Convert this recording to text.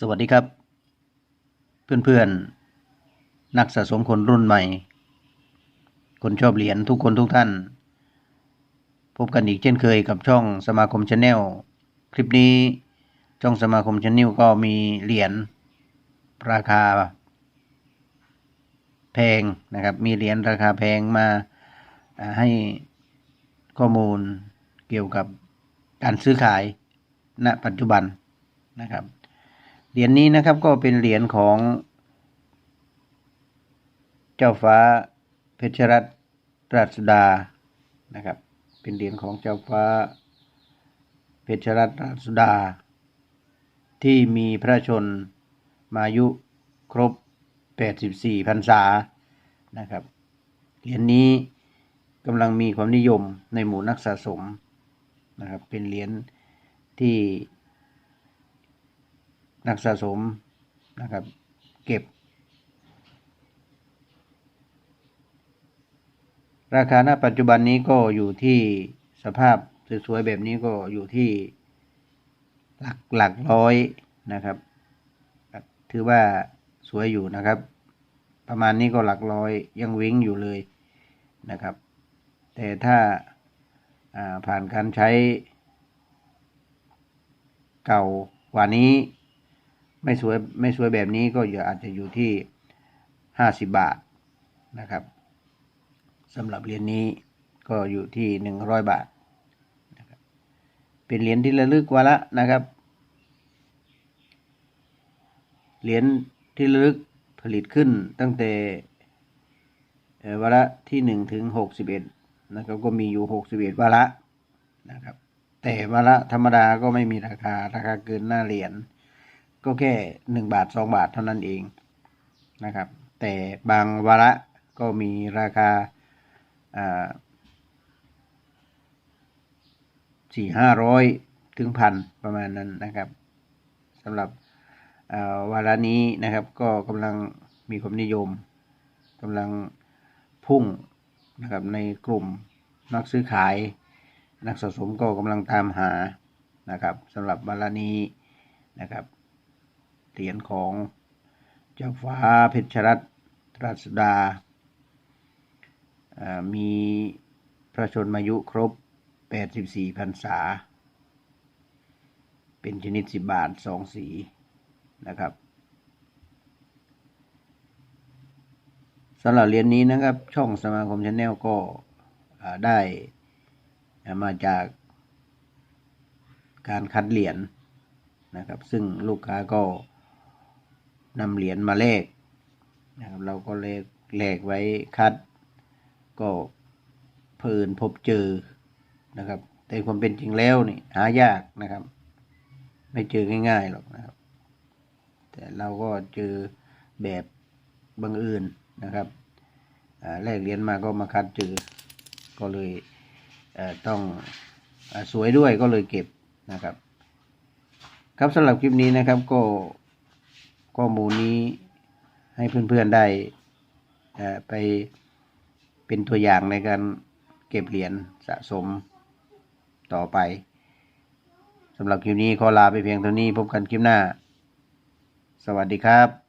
สวัสดีครับ เพื่อนๆ นักสะสมคนรุ่นใหม่ คนชอบเหรียญทุกคนทุกท่าน พบกันอีกเช่นเคยกับช่องสมาคมชาแนลคลิปนี้ช่องสมาคมชาแนลก็มีเหรียญราคา แพงนะครับ มีเหรียญราคาแพงมาให้ข้อมูลเกี่ยวกับการซื้อขายณปัจจุบันนะครับ เหรียญนี้นะครับก็เป็นเหรียญของ เจ้าฟ้าเพชรรัตน์ราชสุดานะครับ เป็นเหรียญของเจ้าฟ้าเพชรรัตน์ราชสุดา ที่มีพระชนมายุครบ 84พรรษานะครับเหรียญนี้กำลังมีความนิยมในหมู่นักสะสมนะครับ เป็นเหรียญที่ นักสะสมนะครับ เก็บ ราคาณปัจจุบันนี้ก็อยู่ที่สภาพสวยๆแบบนี้ก็อยู่ที่หลักหลักร้อยนะครับ ถือว่าสวยอยู่นะครับ ประมาณนี้ก็หลักร้อยยังวิ้งอยู่เลยนะครับ แต่ถ้าาผ่านการใช้เก่ากว่านี้ ไม่สวยไม่สวยแบบนี้ก็อาจจะอยู่ที่ห้าสิบบาทนะครับสำหรับเหรียญนี้ก็อยู่ที่หนึ่งร้อยบาทนะครับเป็นเหรียญที่ระลึกวาระนะครับเหรียญที่ระลึกผลิตขึ้นตั้งแต่วาระที่หนึ่งถึงหกสิบเอ็ดนะครับก็มีอยู่หกสิบเอ็ดวาระนะครับแต่วาระธรรมดาก็ไม่มีราคาราคาเกินหน้าเหรียญ ก็แค่หนึ่งบาทสองบาทเท่านั้นเองนะครับ แต่บางวาระก็มีราคาสี่ห้าร้อยถึงพันประมาณนั้นนะครับสำหรับอ่าวาระนี้นะครับ ก็กำลังมีความนิยมกำลังพุ่งนะครับในกลุ่มนักซื้อขาย นักสะสมก็กำลังตามหานะครับสำหรับบาลานี้นะครับ เหรียญของเจ้าฟ้าเพชรรัตน์ราชสุดา มีพระชนมายุครบ 84พรรษา เป็นชนิด10บาท2สีนะครับสำหรับเหรียญนี้นะครับ ช่องสมาคมชาแนลก็ได้มาจากการคัดเหรียญนะครับ ซึ่งลูกค้าก็ นำเหรียญมาแลกนะครับเราก็เลกแลกไว้คัด ก็เพลินพบเจอนะครับ แต่ความเป็นจริงแล้วนี่หายากนะครับ ไม่เจอง่ายๆหรอกนะครับ แต่เราก็เจอแบบบังเอิญนะครับแลกเหรียญมาก็มาคัดเจอก็เลยเต้องอสวยด้วยก็เลยเก็บนะครับ ครับสำหรับคลิปนี้นะครับก็ ข้อมูลนี้ให้เพื่อนๆได้ไปเป็นตัวอย่างในการเก็บเหรียญสะสมต่อไปสำหรับคลิปนี้ขอลาไปเพียงเท่านี้พบกันคลิปหน้า สวัสดีครับ